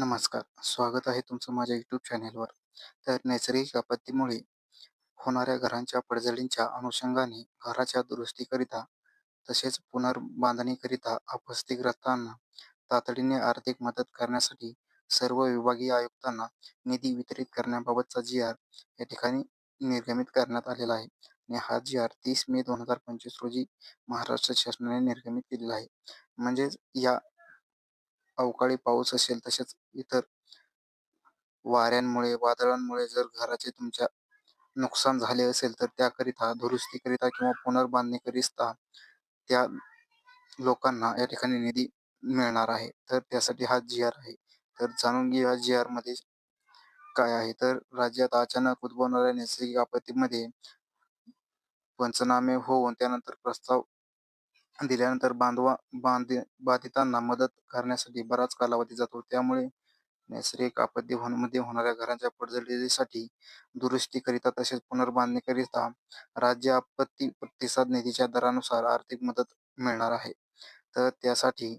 नमस्कार. स्वागत आहे तुमचं माझ्या यूट्यूब चॅनेलवर. तर नैसर्गिक आपत्तीमुळे होणाऱ्या घरांच्या पडझडींच्या अनुषंगाने घराच्या दुरुस्तीकरिता तसेच पुनर्बांधणीकरिता आपत्तीग्रस्तांना तातडीने आर्थिक मदत करण्यासाठी सर्व विभागीय आयुक्तांना निधी वितरित करण्याबाबतचा जी-आर या ठिकाणी निर्गमित करण्यात आलेला आहे. आणि हा जी-आर तीस मे दोन हजार पंचवीस रोजी महाराष्ट्र शासनाने निर्गमित केलेला आहे. म्हणजेच या अवकाळी पाऊस असेल तसेच इतर वाऱ्यांमुळे वादळांमुळे जर घराचे तुमच्या नुकसान झाले असेल तर त्याकरिता दुरुस्तीकरिता किंवा पुनर्बांधणीकरिता त्या लोकांना या ठिकाणी निधी मिळणार आहे. तर त्यासाठी हा जी आर आहे. तर जाणून घेऊया जी आरमध्ये काय आहे. तर राज्यात अचानक उद्भवणाऱ्या नैसर्गिक आपत्तीमध्ये पंचनामे होऊन त्यानंतर प्रस्ताव दिल्यानंतर बांधवा बांध बाधितांना मदत करण्यासाठी बराच कालावधी जातो. त्यामुळे नैसर्गिक आपत्तीमध्ये होणाऱ्या घरांच्या पडझडीसाठी दुरुस्तीकरिता तसेच पुनर्बांधणीकरिता राज्य आपत्ती प्रतिसाद निधीच्या दरानुसार आर्थिक मदत मिळणार आहे. तर त्यासाठी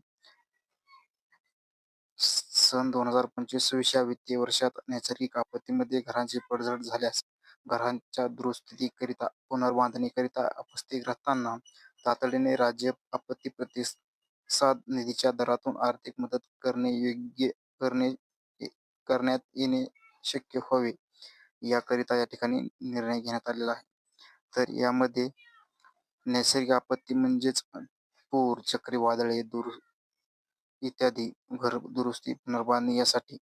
सन दोन हजार पंचवीस सव्वीस या वित्तीय वर्षात नैसर्गिक आपत्तीमध्ये घरांची पडझड झाल्यास घरांच्या दुरुस्तीकरिता पुनर्बांधणीकरिता आपत्तीग्रस्तांना तातडीने राज्य आपत्ती प्रतिसाद निधीच्या दरातून आर्थिक मदत करणे योग्य करणे करण्यात येणे शक्य व्हावे याकरिता या ठिकाणी निर्णय घेण्यात आलेला आहे. तर यामध्ये नैसर्गिक आपत्ती म्हणजेच पूर चक्रीवादळे दूर इत्यादी घर दुरुस्ती पुनर्बांधणी यासाठी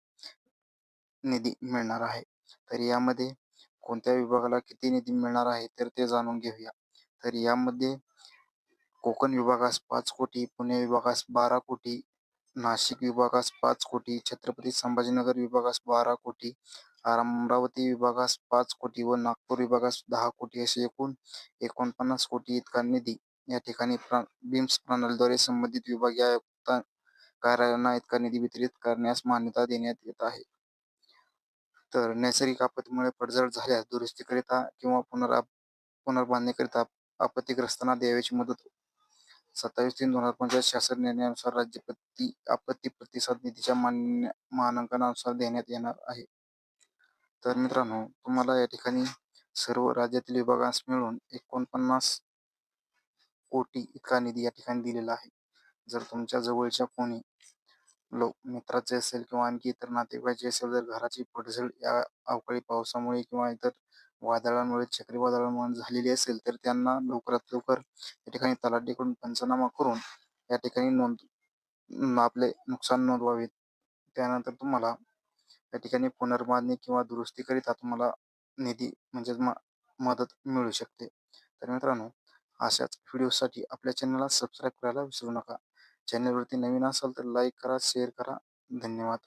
निधी मिळणार आहे. तर यामध्ये कोणत्या विभागाला किती निधी मिळणार आहे तर ते जाणून घेऊया. तर यामध्ये कोकण विभागास पाच कोटी पुणे विभागास बारा कोटी नाशिक विभागास पाच कोटी छत्रपती संभाजीनगर विभागास बारा कोटी अमरावती विभागास पाच कोटी व नागपूर विभागास दहा कोटी असे एकूण एकोणपन्नास कोटी इतका निधी या ठिकाणी बिम्स प्रणालीद्वारे संबंधित विभागीय आयुक्त कार्यालयांना इतका निधी वितरित करण्यास मान्यता देण्यात येत आहे. तर नैसर्गिक आपत्तीमुळे पडझड झाल्यास दुरुस्तीकरिता किंवा पुनरा पुनर्बांधणीकरिता आपत्तीग्रस्तांना द्यावयाची मदत सत्तावीस तीन दोन हजार पंचायत शासन निर्णयानुसार राज्यपती आपत्ती प्रतिसाद निधीच्या मान्य मानांकनानुसार देण्यात येणार आहे. तर मित्रांनो तुम्हाला या ठिकाणी सर्व राज्यातील विभागांस मिळून एकोणपन्नास कोटी इतका निधी या ठिकाणी दिलेला आहे. जर तुमच्या जवळच्या कोणी लोक मित्राचे असेल किंवा आणखी इतर नातेवाईकाचे असेल जर घराची पडझड या अवकाळी पावसामुळे किंवा इतर वादळांमुळे चक्रीवादळामुळे झालेली असेल तर त्यांना लवकरात लवकर या ठिकाणी तलाठीकडून पंचनामा करून या ठिकाणी नोंद आपले नुकसान नोंदवावे त्यानंतर तुम्हाला या ठिकाणी पुनर्बांधणी किंवा दुरुस्तीकरिता तुम्हाला निधी म्हणजेच मदत मिळू शकते. तर मित्रांनो अशाच व्हिडिओसाठी आपल्या चॅनलला सबस्क्राईब करायला विसरू नका. चॅनलवरती नवीन असाल तर लाईक करा शेअर करा. धन्यवाद.